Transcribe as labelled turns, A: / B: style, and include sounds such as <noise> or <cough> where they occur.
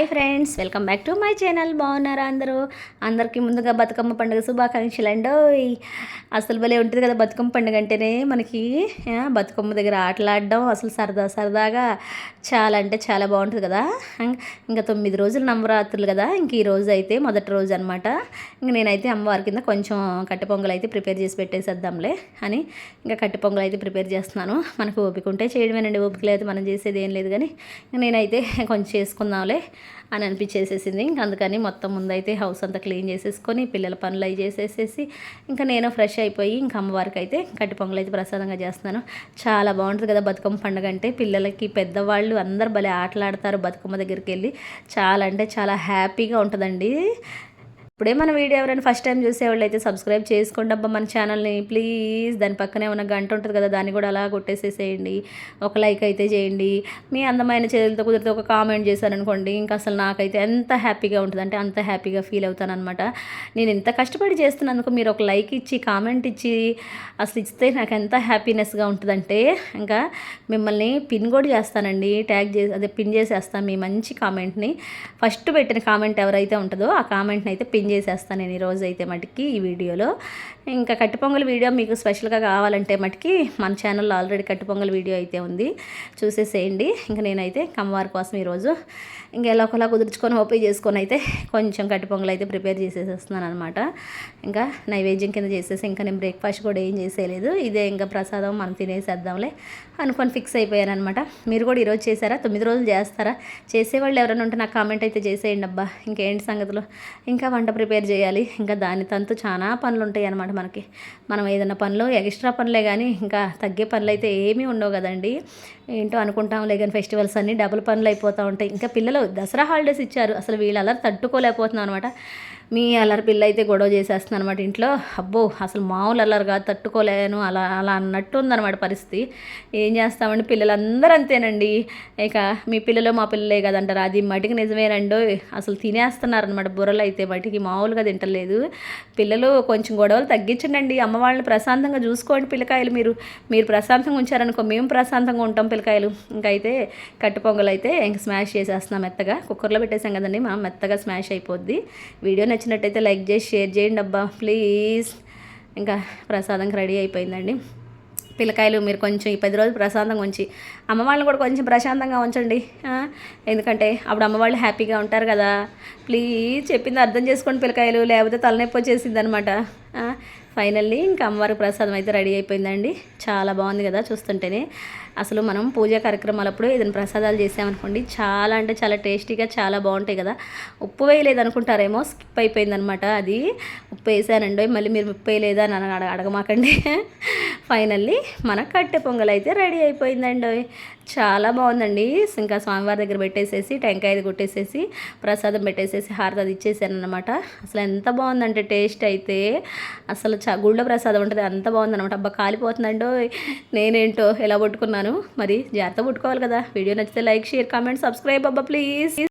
A: Hi friends welcome back to my channel. బాగున్నారా అందరూ? అందరికీ ముందుగా బతుకమ్మ పండుగ శుభాకాంక్షలు అండి. అసలు భలే ఉంటుంది కదా బతుకమ్మ పండుగ అంటేనే మనకి బతుకమ్మ దగ్గర ఆటలాడడం అసలు సరదా సరదాగా చాలా అంటే చాలా బాగుంటుంది కదా. ఇంకా తొమ్మిది రోజులు నవరాత్రులు కదా. ఇంక ఈ రోజు అయితే మొదటి రోజు అనమాట ఇంక నేనైతే అమ్మవారి కింద కొంచెం కట్టె పొంగల్ అయితే ప్రిపేర్ చేసి పెట్టేసేద్దాంలే అని ఇంకా కట్టె పొంగల్ అయితే ప్రిపేర్ చేస్తున్నాను. మనకు ఓపిక ఉంటే చేయడమేనండి. ఓపిక లేదు మనం చేసేది ఏం లేదు కానీ నేనైతే కొంచెం చేసుకుందాంలే. అని అనిపించేసేసింది. ఇంక అందుకని మొత్తం ముందైతే హౌస్ అంతా క్లీన్ చేసేసుకొని పిల్లల పనులు అవి చేసేసేసి ఇంకా నేను ఫ్రెష్ అయిపోయి ఇంకా అమ్మవారికి అయితే కట్టి పొంగలు అయితే ప్రసాదంగా చేస్తున్నాను. చాలా బాగుంటుంది కదా బతుకమ్మ పండుగ అంటే. పిల్లలకి పెద్దవాళ్ళు అందరు భలే ఆటలాడతారు బతుకమ్మ దగ్గరికి వెళ్ళి. చాలా అంటే చాలా హ్యాపీగా ఉంటుందండి. ఇప్పుడే మన వీడియో ఎవరైనా ఫస్ట్ టైం చూసేవాళ్ళు అయితే సబ్స్క్రైబ్ చేసుకోండి అబ్బా మన ఛానల్ని ప్లీజ్ దాని పక్కనే ఉన్న గంట ఉంటుంది కదా దాన్ని కూడా అలా కొట్టేసేసేయండి. ఒక లైక్ అయితే చేయండి. మీ అందమైన చేతులతో కుదిరితే ఒక కామెంట్ చేశారనుకోండి ఇంకా అసలు నాకైతే ఎంత హ్యాపీగా ఉంటుంది అంటే అంత హ్యాపీగా ఫీల్ అవుతాను అనమాట నేను ఎంత కష్టపడి చేస్తున్నందుకు మీరు ఒక లైక్ ఇచ్చి కామెంట్ ఇచ్చి అసలు ఇస్తే నాకు ఎంత హ్యాపీనెస్గా ఉంటుందంటే ఇంకా మిమ్మల్ని పిన్ కూడా చేస్తానండి. ట్యాగ్ చేసి అదే పిన్ చేసేస్తాను మీ మంచి కామెంట్ని ఫస్ట్ పెట్టిన కామెంట్ ఎవరైతే ఉంటుందో ఆ కామెంట్ని అయితే పిన్ చేసేస్తాను నేను ఈరోజు అయితే మటుకి ఈ వీడియోలో. ఇంకా కట్టి పొంగల్ వీడియో మీకు స్పెషల్గా కావాలంటే మటుకి మన ఛానల్లో ఆల్రెడీ కట్టి పొంగల్ వీడియో అయితే ఉంది. చూసేసేయండి. ఇంకా నేనైతే కమ్మవారి కోసం ఈరోజు ఇంకా ఎలా ఒకలా కుదుర్చుకొని ఓపెన్ చేసుకొని అయితే కొంచెం కట్టి పొంగల్ అయితే ప్రిపేర్ చేసేసేస్తున్నాను అనమాట ఇంకా నైవేద్యం కింద చేసేసి ఇంకా నేను బ్రేక్ఫాస్ట్ కూడా ఏం చేసేయలేదు. ఇదే ఇంకా ప్రసాదం మనం తినేసేద్దాంలే అనుకొని ఫిక్స్ అయిపోయాను అనమాట మీరు కూడా ఈరోజు చేశారా? తొమ్మిది రోజులు చేస్తారా? చేసేవాళ్ళు ఎవరైనా ఉంటే నాకు కామెంట్ అయితే చేసేయండి అబ్బా. ఇంకేంటి సంగతులు? ఇంకా వంట ప్రిపేర్ చేయాలి. ఇంకా దాని తంతు చాలా పనులు ఉంటాయి అనమాట మనకి. మనం ఏదైనా పనులు ఎక్స్ట్రా పనులే కానీ ఇంకా తగ్గే పనులు అయితే ఏమీ ఉండవు కదండి. ఏంటో అనుకుంటాం. లేకని ఫెస్టివల్స్ అన్నీ డబుల్ పనులు అయిపోతూ ఉంటాయి. ఇంకా పిల్లలు దసరా హాలిడేస్ ఇచ్చారు. అసలు వీళ్ళు అలా తట్టుకోలేకపోతున్నాం అనమాట మీ అల్లరి పిల్ల అయితే గొడవ చేసేస్తుంది అనమాట ఇంట్లో. అబ్బో అసలు మామూలు అల్లరిగా తట్టుకోలేను అలా అలా అన్నట్టు ఉందన్నమాట పరిస్థితి. ఏం చేస్తామండి? పిల్లలందరూ అంతేనండి. ఇక మీ పిల్లలు మా పిల్లలే కదంటారు. అది మటికి నిజమేనండి అసలు తినేస్తున్నారనమాట బుర్రలు అయితే మటికి మామూలుగా తింటలేదు. పిల్లలు కొంచెం గొడవలు తగ్గించండి అమ్మ వాళ్ళని ప్రశాంతంగా చూసుకోండి పిల్లకాయలు మీరు. మీరు ప్రశాంతంగా ఉంచారనుకో మేము ప్రశాంతంగా ఉంటాం పిల్లకాయలు. ఇంకైతే కట్టు పొంగలు అయితే ఇంక స్మాష్ చేసేస్తున్నాం మెత్తగా. కుక్కర్లో పెట్టేసాం కదండి మనం మెత్తగా స్మాష్ అయిపోద్ది. వీడియో నచ్చినట్టయితే లైక్ చేసి షేర్ చేయండి అబ్బా. ప్లీజ్. ఇంకా ప్రసాదంకి రెడీ అయిపోయిందండి. పిల్లకాయలు మీరు కొంచెం ఈ పది రోజులు ప్రశాంతంగా ఉంచి అమ్మవాళ్ళని కూడా కొంచెం ప్రశాంతంగా ఉంచండి. ఎందుకంటే అప్పుడు అమ్మవాళ్ళు హ్యాపీగా ఉంటారు కదా. ప్లీజ్ చెప్పింది అర్థం చేసుకోండి పిల్లకాయలు. లేకపోతే తలనొప్పి వచ్చేసింది అనమాట ఫైనల్లీ ఇంకా అమ్మవారి ప్రసాదం అయితే రెడీ అయిపోయిందండి. చాలా బాగుంది కదా చూస్తుంటేనే. అసలు మనం పూజా కార్యక్రమాలప్పుడు ఏదైనా ప్రసాదాలు చేసామనుకోండి చాలా అంటే చాలా టేస్టీగా చాలా బాగుంటాయి కదా. ఉప్పు వేయలేదు అనుకుంటారేమో స్కిప్ అయిపోయిందనమాట అది. ఉప్పు వేసానండి మళ్ళీ మీరు ఉప్పు వేయలేదా అని అడగ అడగమాకండి. <laughs> ఫైనల్లీ మన కట్టె పొంగల్ అయితే రెడీ అయిపోయిందండి చాలా బాగుందండి. ఇంకా స్వామివారి దగ్గర పెట్టేసేసి టెంకాయది కొట్టేసేసి ప్రసాదం పెట్టేసేసి హారతి అది ఇచ్చేసాను అనమాట అసలు ఎంత బాగుందంటే టేస్ట్ అయితే. అసలు గుళ్ళ ప్రసాదం ఉంటుంది అంత బాగుందనమాట అబ్బా కాలిపోతుందండో నేనేంటో ఎలా పట్టుకున్నాను? మరి జాగ్రత్త పట్టుకోవాలి కదా. వీడియో నచ్చితే లైక్ షేర్ కామెంట్ సబ్స్క్రైబ్ అబ్బా ప్లీజ్.